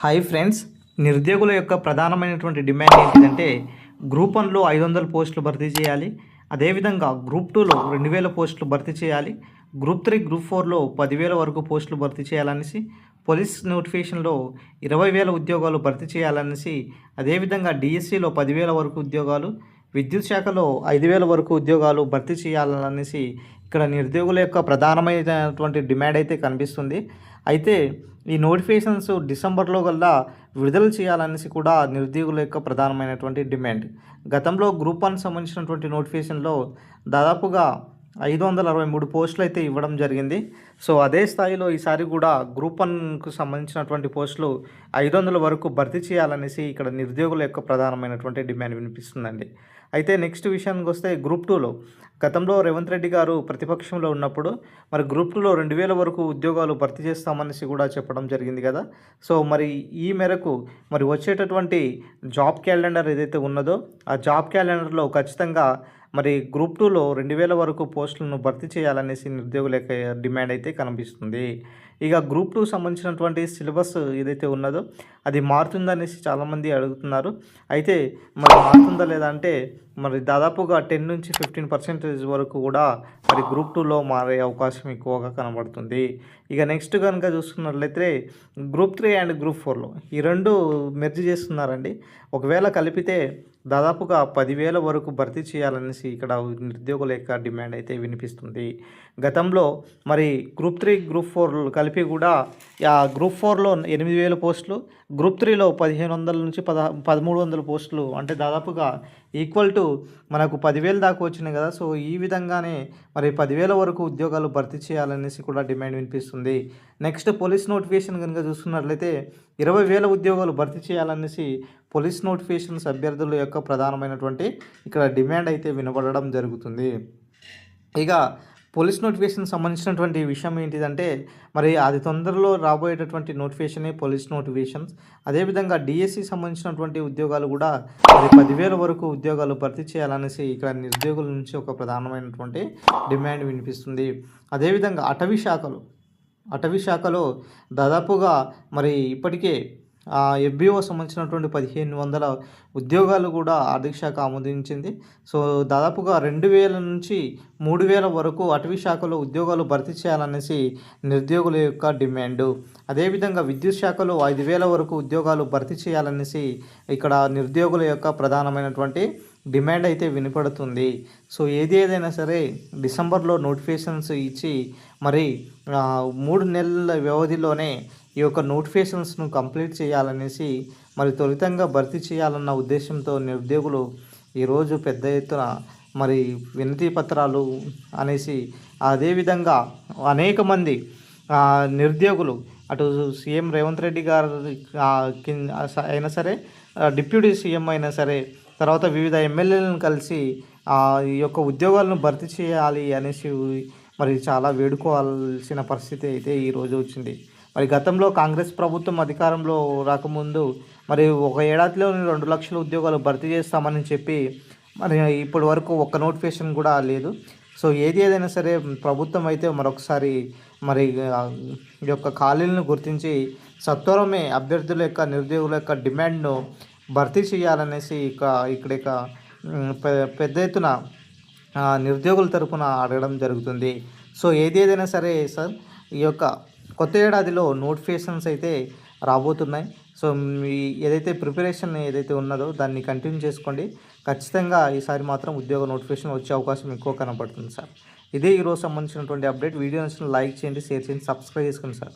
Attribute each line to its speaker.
Speaker 1: Hi friends నిరుద్యోగుల యొక్క ప్రధానమైనటువంటి డిమాండ్ ఏంటంటే గ్రూప్ వన్లో ఐదు వందల పోస్టులు భర్తీ చేయాలి అదేవిధంగా గ్రూప్ టూలో రెండు వేల పోస్టులు భర్తీ చేయాలి గ్రూప్ త్రీ గ్రూప్ ఫోర్లో పదివేల వరకు పోస్టులు భర్తీ చేయాలనేసి పోలీస్ నోటిఫికేషన్లో ఇరవై వేల ఉద్యోగాలు భర్తీ చేయాలనేసి అదేవిధంగా డిఎస్సిలో పదివేల వరకు ఉద్యోగాలు విద్యుత్ శాఖలో ఐదు వేల వరకు ఉద్యోగాలు భర్తీ చేయాలనేసి ఇక్కడ నిరుద్యోగుల యొక్క ప్రధానమైనటువంటి డిమాండ్ అయితే కనిపిస్తుంది. అయితే ఈ నోటిఫికేషన్స్ డిసెంబర్లో కల్లా విడుదల చేయాలనేసి కూడా నిరుద్యోగుల యొక్క ప్రధానమైనటువంటి డిమాండ్. గతంలో గ్రూప్ వన్ సంబంధించినటువంటి నోటిఫికేషన్లో దాదాపుగా ఐదు వందల అరవై మూడు పోస్టులు అయితే ఇవ్వడం జరిగింది. సో అదే స్థాయిలో ఈసారి కూడా గ్రూప్ వన్కు సంబంధించినటువంటి పోస్టులు ఐదు వందల వరకు భర్తీ చేయాలనేసి ఇక్కడ నిరుద్యోగుల యొక్క ప్రధానమైనటువంటి డిమాండ్ వినిపిస్తుందండి. అయితే నెక్స్ట్ విషయానికి వస్తే గ్రూప్ టూలో గతంలో రేవంత్ రెడ్డి గారు ప్రతిపక్షంలో ఉన్నప్పుడు మరి గ్రూప్ టూలో రెండు వేల వరకు ఉద్యోగాలు భర్తీ చేస్తామనేసి కూడా చెప్పడం జరిగింది కదా. సో మరి ఈ మేరకు మరి వచ్చేటటువంటి జాబ్ క్యాలెండర్ ఏదైతే ఉన్నదో ఆ జాబ్ క్యాలెండర్లో ఖచ్చితంగా మరి గ్రూప్ టూలో రెండు వేల వరకు పోస్టులను భర్తీ చేయాలనేసి నిరుద్యోగుల యొక్క డిమాండ్ అయితే కనిపిస్తుంది. ఇక గ్రూప్ టూ సంబంధించినటువంటి సిలబస్ ఏదైతే ఉన్నదో అది మారుతుందనేసి చాలామంది అడుగుతున్నారు. అయితే మరి మారుతుందా లేదా అంటే మరి దాదాపుగా టెన్ నుంచి ఫిఫ్టీన్ పర్సెంటేజ్ వరకు కూడా మరి గ్రూప్ టూలో మారే అవకాశం ఎక్కువగా కనబడుతుంది. ఇక నెక్స్ట్ కనుక చూసుకున్నట్లయితే గ్రూప్ త్రీ అండ్ గ్రూప్ ఫోర్లో ఈ రెండు మెర్జ్ చేస్తున్నారండి. ఒకవేళ కలిపితే దాదాపుగా పదివేల వరకు భర్తీ చేయాలనేసి ఇక్కడ నిరుద్యోగుల యొక్క డిమాండ్ అయితే వినిపిస్తుంది. గతంలో మరి గ్రూప్ త్రీ గ్రూప్ ఫోర్ కలిపి కూడా ఆ గ్రూప్ ఫోర్లో ఎనిమిది వేల పోస్టులు గ్రూప్ త్రీలో పదిహేను వందల నుంచి పద పదమూడు వందల పోస్టులు అంటే దాదాపుగా ఈక్వల్ టు మనకు పదివేలు దాకా వచ్చినాయి కదా. సో ఈ విధంగానే మరి పదివేల వరకు ఉద్యోగాలు భర్తీ చేయాలనేసి కూడా డిమాండ్ వినిపిస్తుంది. నెక్స్ట్ పోలీస్ నోటిఫికేషన్ కనుక చూసుకున్నట్లయితే ఇరవై వేల ఉద్యోగాలు భర్తీ చేయాలనేసి పోలీస్ నోటిఫికేషన్స్ అభ్యర్థుల యొక్క ప్రధానమైనటువంటి ఇక్కడ డిమాండ్ అయితే వినబడడం జరుగుతుంది. ఇక పోలీస్ నోటిఫికేషన్ సంబంధించినటువంటి విషయం ఏంటిదంటే మరి అది తొందరలో రాబోయేటటువంటి నోటిఫికేషనే పోలీస్ నోటిఫికేషన్స్. అదేవిధంగా డిఎస్సి సంబంధించినటువంటి ఉద్యోగాలు కూడా మరి పదివేల వరకు ఉద్యోగాలు భర్తీ చేయాలనేసి ఇక్కడ నిరుద్యోగుల నుంచి ఒక ప్రధానమైనటువంటి డిమాండ్ వినిపిస్తుంది. అదేవిధంగా అటవీ శాఖలు. అటవీ శాఖలో దాదాపుగా మరి ఇప్పటికే ఎఫ్బిఓ సంబంధించినటువంటి పదిహేను వందల ఉద్యోగాలు కూడా ఆర్థిక శాఖ ఆమోదించింది. సో దాదాపుగా రెండు వేల నుంచి మూడు వేల వరకు అటవీ శాఖలో ఉద్యోగాలు భర్తీ చేయాలనేసి నిరుద్యోగుల యొక్క డిమాండ్. అదేవిధంగా విద్యుత్ శాఖలో ఐదు వేల వరకు ఉద్యోగాలు భర్తీ చేయాలనేసి ఇక్కడ నిరుద్యోగుల యొక్క ప్రధానమైనటువంటి డిమాండ్ అయితే వినపడుతుంది. సో ఏది ఏదైనా సరే డిసెంబర్లో నోటిఫికేషన్స్ ఇచ్చి మరి మూడు నెలల వ్యవధిలోనే ఈ యొక్క నోటిఫికేషన్స్ను కంప్లీట్ చేయాలనేసి మరి త్వరితంగా భర్తీ చేయాలన్న ఉద్దేశంతో నిరుద్యోగులు ఈరోజు పెద్ద ఎత్తున మరి వినతి పత్రాలు అనేసి అదేవిధంగా అనేక మంది నిరుద్యోగులు అటు సీఎం రేవంత్ రెడ్డి గారు అయినా సరే డిప్యూటీ సీఎం అయినా సరే తర్వాత వివిధ ఎమ్మెల్యేలను కలిసి ఈ యొక్క ఉద్యోగాలను భర్తీ చేయాలి అనేసి మరి చాలా వేడుకోవాల్సిన పరిస్థితి అయితే ఈరోజు వచ్చింది. మరి గతంలో కాంగ్రెస్ ప్రభుత్వం అధికారంలో రాకముందు మరి ఒక ఏడాదిలో రెండు లక్షల ఉద్యోగాలు భర్తీ చేస్తామని చెప్పి మరి ఇప్పటి వరకు ఒక్క నోటిఫికేషన్ కూడా లేదు. సో ఏది ఏదైనా సరే ప్రభుత్వం అయితే మరొకసారి మరి ఈ యొక్క ఖాళీలను గుర్తించి సత్వరమే అభ్యర్థుల యొక్క నిరుద్యోగుల యొక్క డిమాండ్ను భర్తీ చేయాలనేసి ఇక ఇక్కడ పెద్ద ఎత్తున నిరుద్యోగుల తరపున అడగడం జరుగుతుంది. సో ఏదేదైనా సరే సార్ ఈ యొక్క కొత్త ఏడాదిలో నోటిఫికేషన్స్ అయితే రాబోతున్నాయి. సో మీ ఏదైతే ప్రిపరేషన్ ఏదైతే ఉన్నదో దాన్ని కంటిన్యూ చేసుకోండి. ఖచ్చితంగా ఈసారి మాత్రం ఉద్యోగ నోటిఫికేషన్ వచ్చే అవకాశం ఎక్కువ కనబడుతుంది సార్. ఇదే ఈరోజు సంబంధించినటువంటి అప్డేట్. వీడియో నచ్చిన లైక్ చేయండి షేర్ చేయండి సబ్స్క్రైబ్ చేసుకోండి సార్.